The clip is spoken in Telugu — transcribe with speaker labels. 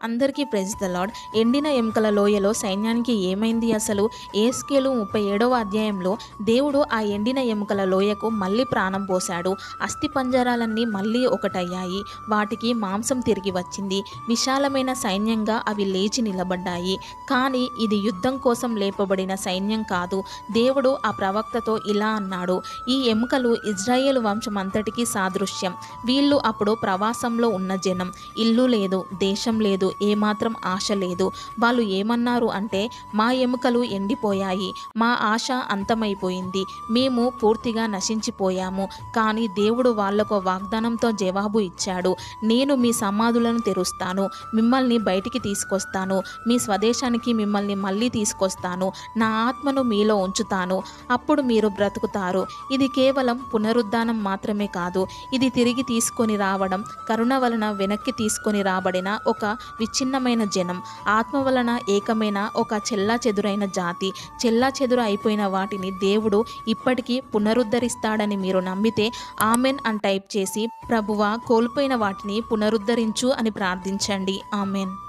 Speaker 1: అందరికీ ప్రైజ్ ద లాడ్ ఎండిన ఎముకల లోయలో సైన్యానికి ఏమైంది అసలు? ఏస్కేలు ముప్పై ఏడవ అధ్యాయంలో దేవుడు ఆ ఎండిన ఎముకల లోయకు మళ్ళీ ప్రాణం పోశాడు. అస్థి పంజరాలన్నీ మళ్ళీ ఒకటయ్యాయి. వాటికి మాంసం తిరిగి వచ్చింది. విశాలమైన సైన్యంగా అవి లేచి నిలబడ్డాయి. కానీ ఇది యుద్ధం కోసం లేపబడిన సైన్యం కాదు. దేవుడు ఆ ప్రవక్తతో ఇలా అన్నాడు ఈ ఎముకలు ఇజ్రాయేల్ వంశం అంతటికీ సాదృశ్యం. వీళ్ళు అప్పుడు ప్రవాసంలో ఉన్న జనం. ఇల్లు లేదు దేశం లేదు. ఏమాత్రం ఆశ లేదు. వాళ్ళు ఏమన్నారు అంటే మా ఎముకలు ఎండిపోయాయి మా ఆశ అంతమైపోయింది మేము పూర్తిగా నశించిపోయాము. కానీ దేవుడు వాళ్ళకు వాగ్దానంతో జవాబు ఇచ్చాడు నేను మీ సమాధులను తెరుస్తాను మిమ్మల్ని బయటికి తీసుకొస్తాను మీ స్వదేశానికి మిమ్మల్ని మళ్ళీ తీసుకొస్తాను నా ఆత్మను మీలో ఉంచుతాను అప్పుడు మీరు బ్రతుకుతారు. ఇది కేవలం పునరుద్ధానం మాత్రమే కాదు ఇది తిరిగి తీసుకొని రావడం కరుణ వలన వెనక్కి తీసుకొని రాబడిన ఒక విచ్ఛిన్నమైన జనం. ఆత్మ వలన ఏకమైన ఒక చెల్లా చెదురైన జాతి. చెల్లా చెదురు అయిపోయిన వాటిని దేవుడు ఇప్పటికీ పునరుద్ధరిస్తాడని మీరు నమ్మితే ఆమెన్ అని టైప్ చేసి ప్రభువ కోల్పోయిన వాటిని పునరుద్ధరించు అని ప్రార్థించండి. ఆమెన్.